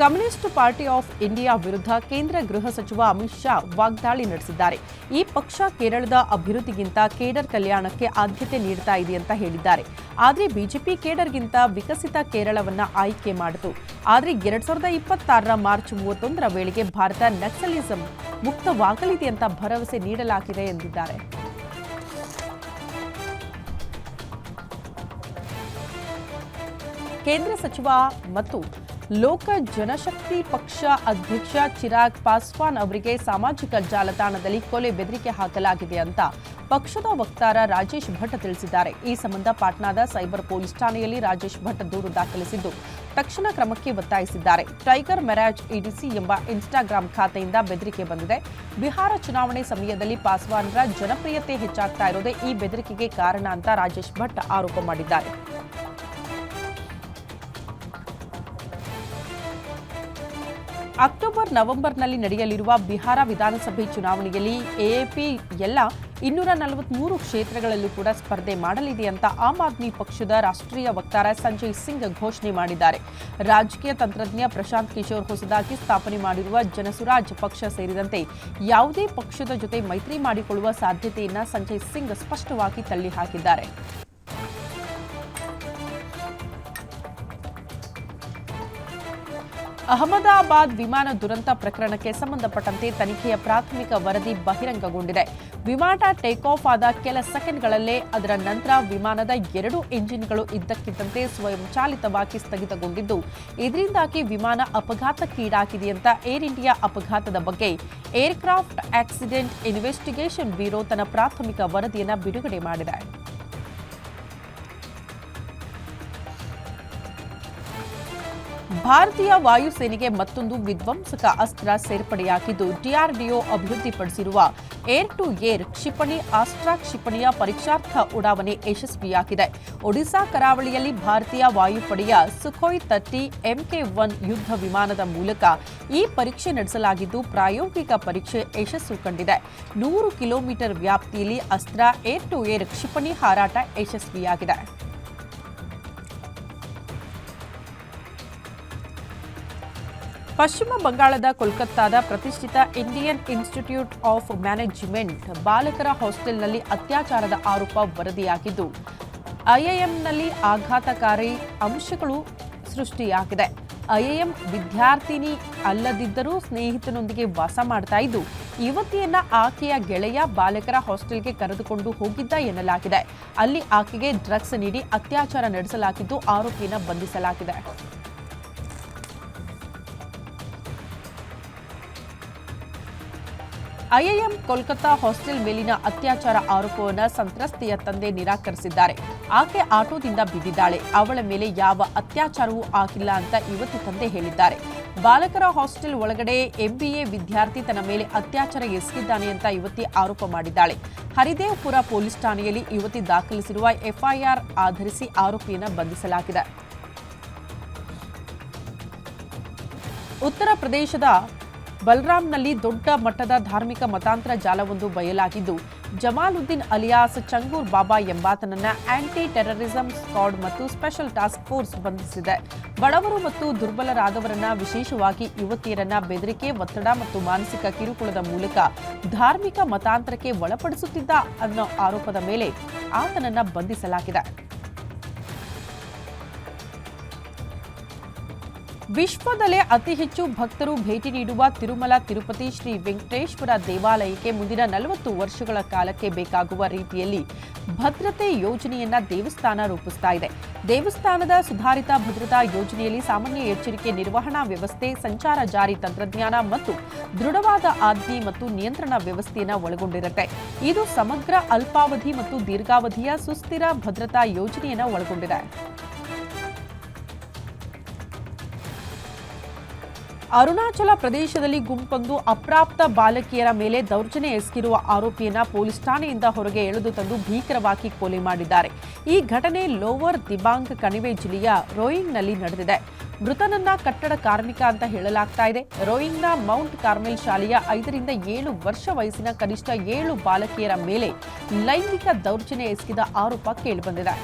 Communist party of India ವಿರುದ್ಧ ಕೇಂದ್ರ ಗೃಹ ಸಚಿವ ಅಮಿತ್ ಶಾ ವಾಗ್ದಾಳಿ ನಡೆಸಿದ್ದಾರೆ. ಈ ಪಕ್ಷ ಕೇರಳದ ಅಭಿವೃದ್ಧಿಗಿಂತ ಕೇಡರ್ ಕಲ್ಯಾಣಕ್ಕೆ ಆದ್ಯತೆ ನೀಡ್ತಾ ಇದೆ ಅಂತ ಹೇಳಿದ್ದಾರೆ. ಆದರೆ ಬಿಜೆಪಿ ಕೇಡರ್ಗಿಂತ ವಿಕಸಿತ ಕೇರಳವನ್ನ ಆಯ್ಕೆ ಮಾಡಿತು. ಆದರೆ ಎರಡ್ ಸಾವಿರದ ಇಪ್ಪತ್ತಾರರ ಮಾರ್ಚ್ ಮೂವತ್ತೊಂದರ ವೇಳೆಗೆ ಭಾರತ ನಕ್ಸಲಿಸಂ ಮುಕ್ತವಾಗಲಿದೆ ಅಂತ ಭರವಸೆ ನೀಡಲಾಗಿದೆ ಎಂದಿದ್ದಾರೆ. ಕೇಂದ್ರ ಸಚಿವ ಮತ್ತು ಲೋಕ ಜನಶಕ್ತಿ ಪಕ್ಷ ಅಧ್ಯಕ್ಷ ಚಿರಾಗ್ ಪಾಸ್ವಾನ್ ಅವರಿಗೆ ಸಾಮಾಜಿಕ ಜಾಲತಾಣದಲ್ಲಿ ಕೊಲೆ ಬೆದರಿಕೆ ಹಾಕಲಾಗಿದೆ ಅಂತ ಪಕ್ಷದ ವಕ್ತಾರ ರಾಜೇಶ್ ಭಟ್ ತಿಳಿಸಿದ್ದಾರೆ. ಈ ಸಂಬಂಧ ಪಾಟ್ನಾದ ಸೈಬರ್ ಪೊಲೀಸ್ ಠಾಣೆಯಲ್ಲಿ ರಾಜೇಶ್ ಭಟ್ ದೂರು ದಾಖಲಿಸಿದ್ದು ತಕ್ಷಣ ಕ್ರಮಕ್ಕೆ ಒತ್ತಾಯಿಸಿದ್ದಾರೆ. ಟೈಗರ್ ಮೆರಾಜ್ ಇಡಿಸಿ ಎಂಬ ಇನ್ಸ್ಟಾಗ್ರಾಂ ಖಾತೆಯಿಂದ ಬೆದರಿಕೆ ಬಂದಿದೆ. ಬಿಹಾರ ಚುನಾವಣೆ ಸಮಯದಲ್ಲಿ ಪಾಸ್ವಾನ್ರ ಜನಪ್ರಿಯತೆ ಹೆಚ್ಚಾಗ್ತಾ ಇರೋದೇ ಈ ಬೆದರಿಕೆಗೆ ಕಾರಣ ಅಂತ ರಾಜೇಶ್ ಭಟ್ ಆರೋಪ ಮಾಡಿದ್ದಾರೆ. ಅಕ್ಟೋಬರ್, ನವೆಂಬರ್ನಲ್ಲಿ ನಡೆಯಲಿರುವ ಬಿಹಾರ ವಿಧಾನಸಭೆ ಚುನಾವಣೆಯಲ್ಲಿ ಎಎಪಿ ಎಲ್ಲ ಇನ್ನೂರ ನಲವತ್ಮೂರು ಕ್ಷೇತ್ರಗಳಲ್ಲೂ ಕೂಡ ಸ್ಪರ್ಧೆ ಮಾಡಲಿದೆ ಅಂತ ಆಮ್ ಆದ್ಮಿ ಪಕ್ಷದ ರಾಷ್ಟ್ರೀಯ ವಕ್ತಾರ ಸಂಜಯ್ ಸಿಂಗ್ ಘೋಷಣೆ ಮಾಡಿದ್ದಾರೆ. ರಾಜಕೀಯ ತಂತ್ರಜ್ಞ ಪ್ರಶಾಂತ್ ಕಿಶೋರ್ ಹೊಸದಾಗಿ ಸ್ಥಾಪನೆ ಮಾಡಿರುವ ಜನಸುರಾಜ್ ಪಕ್ಷ ಸೇರಿದಂತೆ ಯಾವುದೇ ಪಕ್ಷದ ಜೊತೆ ಮೈತ್ರಿ ಮಾಡಿಕೊಳ್ಳುವ ಸಾಧ್ಯತೆಯನ್ನ ಸಂಜಯ್ ಸಿಂಗ್ ಸ್ಪಷ್ಟವಾಗಿ ತಳ್ಳಿಹಾಕಿದ್ದಾರೆ. ಅಹಮದಾಬಾದ್ ವಿಮಾನ ದುರಂತ ಪ್ರಕರಣಕ್ಕೆ ಸಂಬಂಧಪಟ್ಟಂತೆ ತನಿಖೆಯ ಪ್ರಾಥಮಿಕ ವರದಿ ಬಹಿರಂಗಗೊಂಡಿದೆ. ವಿಮಾನ ಟೇಕ್ ಆಫ್ ಆದ ಕೆಲ ಸೆಕೆಂಡ್ಗಳಲ್ಲೇ ಅದರ ನಂತರ ವಿಮಾನದ ಎರಡು ಎಂಜಿನ್ಗಳು ಇದ್ದಕ್ಕಿದ್ದಂತೆ ಸ್ವಯಂಚಾಲಿತವಾಗಿ ಸ್ಥಗಿತಗೊಂಡಿದ್ದು, ಇದರಿಂದಾಗಿ ವಿಮಾನ ಅಪಘಾತಕ್ಕೀಡಾಗಿದೆ ಅಂತ ಏರ್ ಇಂಡಿಯಾ ಅಪಘಾತದ ಬಗ್ಗೆ ಏರ್ಕ್ರಾಫ್ಟ್ ಆಕ್ಸಿಡೆಂಟ್ ಇನ್ವೆಸ್ಟಿಗೇಷನ್ ಬ್ಯೂರೋ ತನ್ನ ಪ್ರಾಥಮಿಕ ವರದಿಯನ್ನು ಬಿಡುಗಡೆ ಮಾಡಿದೆ. ಭಾರತೀಯ ವಾಯುಸೇನೆಗೆ ಮತ್ತೊಂದು ವಿಧ್ವಂಸಕ ಅಸ್ತ್ರ ಸೇರ್ಪಡೆಯಾಗಿದ್ದು ಡಿಆರ್ಡಿಒ ಅಭಿವೃದ್ಧಿಪಡಿಸಿರುವ ಏರ್ ಟು ಏರ್ ಕ್ಷಿಪಣಿ ಅಸ್ತ್ರ ಕ್ಷಿಪಣಿಯ ಪರೀಕ್ಷಾರ್ಥ ಉಡಾವಣೆ ಯಶಸ್ವಿಯಾಗಿದೆ. ಒಡಿಶಾ ಕರಾವಳಿಯಲ್ಲಿ ಭಾರತೀಯ ವಾಯುಪಡೆಯ ಸುಖೋಯ್ ತರ್ಟಿ ಎಂಕೆ ಒನ್ ಯುದ್ಧ ವಿಮಾನದ ಮೂಲಕ ಈ ಪರೀಕ್ಷೆ ನಡೆಸಲಾಗಿದ್ದು ಪ್ರಾಯೋಗಿಕ ಪರೀಕ್ಷೆ ಯಶಸ್ಸು ಕಂಡಿದೆ. ನೂರು ಕಿಲೋಮೀಟರ್ ವ್ಯಾಪ್ತಿಯಲ್ಲಿ ಅಸ್ತ್ರ, ಏರ್ ಟು ಏರ್ ಕ್ಷಿಪಣಿ ಹಾರಾಟ ಯಶಸ್ವಿಯಾಗಿದೆ. ಪಶ್ಚಿಮ ಬಂಗಾಳದ ಕೋಲ್ಕತ್ತಾದ ಪ್ರತಿಷ್ಠಿತ ಇಂಡಿಯನ್ ಇನ್ಸ್ಟಿಟ್ಯೂಟ್ ಆಫ್ ಮ್ಯಾನೇಜ್ಮೆಂಟ್ ಬಾಲಕರ ಹಾಸ್ಟೆಲ್ನಲ್ಲಿ ಅತ್ಯಾಚಾರದ ಆರೋಪ ವರದಿಯಾಗಿದ್ದು ಐಎಎಂನಲ್ಲಿ ಆಘಾತಕಾರಿ ಅಂಶಗಳು ಸೃಷ್ಟಿಯಾಗಿದೆ. ಐಐಎಂ ವಿದ್ಯಾರ್ಥಿನಿ ಅಲ್ಲದಿದ್ದರೂ ಸ್ನೇಹಿತನೊಂದಿಗೆ ವಾಸ ಮಾಡ್ತಾ ಇದ್ದು, ಯುವತಿಯನ್ನ ಆಕೆಯ ಗೆಳೆಯ ಬಾಲಕರ ಹಾಸ್ಟೆಲ್ಗೆ ಕರೆದುಕೊಂಡು ಹೋಗಿದ್ದ ಎನ್ನಲಾಗಿದೆ. ಅಲ್ಲಿ ಆಕೆಗೆ ಡ್ರಗ್ಸ್ ನೀಡಿ ಅತ್ಯಾಚಾರ ನಡೆಸಲಾಗಿದ್ದು, ಆರೋಪಿಯನ್ನು ಬಂಧಿಸಲಾಗಿದೆ. ಐಐಎಂ ಕೋಲ್ಕತ್ತಾ ಹಾಸ್ಟೆಲ್ ಮೇಲಿನ ಅತ್ಯಾಚಾರ ಆರೋಪವನ್ನು ಸಂತ್ರಸ್ತೆಯ ತಂದೆ ನಿರಾಕರಿಸಿದ್ದಾರೆ. ಆಕೆ ಆಟೋದಿಂದ ಬಿದ್ದಿದ್ದಾಳೆ. ಅವಳ ಮೇಲೆ ಯಾವ ಅತ್ಯಾಚಾರವೂ ಆಗಿಲ್ಲ ಅಂತ ಯುವತಿ ತಂದೆ ಹೇಳಿದ್ದಾರೆ. ಬಾಲಕರ ಹಾಸ್ಟೆಲ್ ಒಳಗಡೆ ಎಂಬಿಎ ವಿದ್ಯಾರ್ಥಿ ತನ್ನ ಮೇಲೆ ಅತ್ಯಾಚಾರ ಎಸಗಿದ್ದಾನೆ ಅಂತ ಯುವತಿ ಆರೋಪ ಮಾಡಿದ್ದಾಳೆ. ಹರಿದೇವ್ಪುರ ಪೊಲೀಸ್ ಠಾಣೆಯಲ್ಲಿ ಯುವತಿ ದಾಖಲಿಸಿರುವ ಎಫ್ಐಆರ್ ಆಧರಿಸಿ ಆರೋಪಿಯನ್ನು ಬಂಧಿಸಲಾಗಿದೆ. ಉತ್ತರ ಪ್ರದೇಶದ ಬಲ್ರಾಮ್ನಲ್ಲಿ ದೊಡ್ಡ ಮಟ್ಟದ ಧಾರ್ಮಿಕ ಮತಾಂತರ ಜಾಲವೊಂದು ಬಯಲಾಗಿದ್ದು, ಜಮಾಲುದ್ದೀನ್ ಅಲಿಯಾಸ್ ಚಂಗೂರ್ ಬಾಬಾ ಎಂಬಾತನನ್ನ ಆಂಟಿ ಟೆರರಿಸಂ ಸ್ಕ್ವಾಡ್ ಮತ್ತು ಸ್ಪೆಷಲ್ ಟಾಸ್ಕ್ ಫೋರ್ಸ್ ಬಂಧಿಸಿದೆ. ಬಡವರು ಮತ್ತು ದುರ್ಬಲರಾದವರನ್ನ ವಿಶೇಷವಾಗಿ ಯುವತಿಯರನ್ನ ಬೆದರಿಕೆ, ಒತ್ತಡ ಮತ್ತು ಮಾನಸಿಕ ಕಿರುಕುಳದ ಮೂಲಕ ಧಾರ್ಮಿಕ ಮತಾಂತರಕ್ಕೆ ಒಳಪಡಿಸುತ್ತಿದ್ದ ಅನ್ನೋ ಆರೋಪದ ಮೇಲೆ ಆತನನ್ನ ಬಂಧಿಸಲಾಗಿದೆ. ವಿಶ್ವದಲ್ಲೇ ಅತಿ ಹೆಚ್ಚು ಭಕ್ತರು ಭೇಟಿ ನೀಡುವ ತಿರುಮಲ, ತಿರುಪತಿ, ಶ್ರೀ ವೆಂಕಟೇಶ್ವರ ದೇವಾಲಯಕ್ಕೆ ಮುಂದಿನ ನಲವತ್ತು ವರ್ಷಗಳ ಕಾಲಕ್ಕೆ ಬೇಕಾಗುವ ರೀತಿಯಲ್ಲಿ ಭದ್ರತೆ ಯೋಜನೆಯನ್ನ ದೇವಸ್ಥಾನ ರೂಪಿಸ್ತಾ ಇದೆ. ದೇವಸ್ಥಾನದ ಸುಧಾರಿತ ಭದ್ರತಾ ಯೋಜನೆಯಲ್ಲಿ ಸಾಮಾನ್ಯ ಎಚ್ಚರಿಕೆ ನಿರ್ವಹಣಾ ವ್ಯವಸ್ಥೆ, ಸಂಚಾರ ಜಾರಿ ತಂತ್ರಜ್ಞಾನ ಮತ್ತು ದೃಢವಾದ ಆಜ್ಞೆ ಮತ್ತು ನಿಯಂತ್ರಣ ವ್ಯವಸ್ಥೆಯನ್ನು ಒಳಗೊಂಡಿರುತ್ತೆ. ಇದು ಸಮಗ್ರ, ಅಲ್ಪಾವಧಿ ಮತ್ತು ದೀರ್ಘಾವಧಿಯ ಸುಸ್ಥಿರ ಭದ್ರತಾ ಯೋಜನೆಯನ್ನು ಒಳಗೊಂಡಿದೆ. ಅರುಣಾಚಲ ಪ್ರದೇಶದಲ್ಲಿ ಗುಂಪೊಂದು ಅಪ್ರಾಪ್ತ ಬಾಲಕಿಯರ ಮೇಲೆ ದೌರ್ಜನ್ಯ ಎಸಗಿರುವ ಆರೋಪಿಯನ್ನ ಪೊಲೀಸ್ ಠಾಣೆಯಿಂದ ಹೊರಗೆ ಎಳೆದು ತಂದು ಭೀಕರವಾಗಿ ಕೊಲೆ ಮಾಡಿದ್ದಾರೆ. ಈ ಘಟನೆ ಲೋವರ್ ದಿಬಾಂಗ್ ಕಣಿವೆ ಜಿಲ್ಲೆಯ ರೋಯಿಂಗ್ನಲ್ಲಿ ನಡೆದಿದೆ. ಮೃತನನ್ನ ಕಟ್ಟಡ ಕಾರ್ಮಿಕ ಅಂತ ಹೇಳಲಾಗ್ತಾ ಇದೆ. ರೋಯಿಂಗ್ನ ಮೌಂಟ್ ಕಾರ್ಮೆಲ್ ಶಾಲೆಯ ಐದರಿಂದ ಏಳು ವರ್ಷ ವಯಸ್ಸಿನ ಕನಿಷ್ಠ ಏಳು ಬಾಲಕಿಯರ ಮೇಲೆ ಲೈಂಗಿಕ ದೌರ್ಜನ್ಯ ಎಸಗಿದ ಆರೋಪ ಕೇಳಿಬಂದಿದೆ.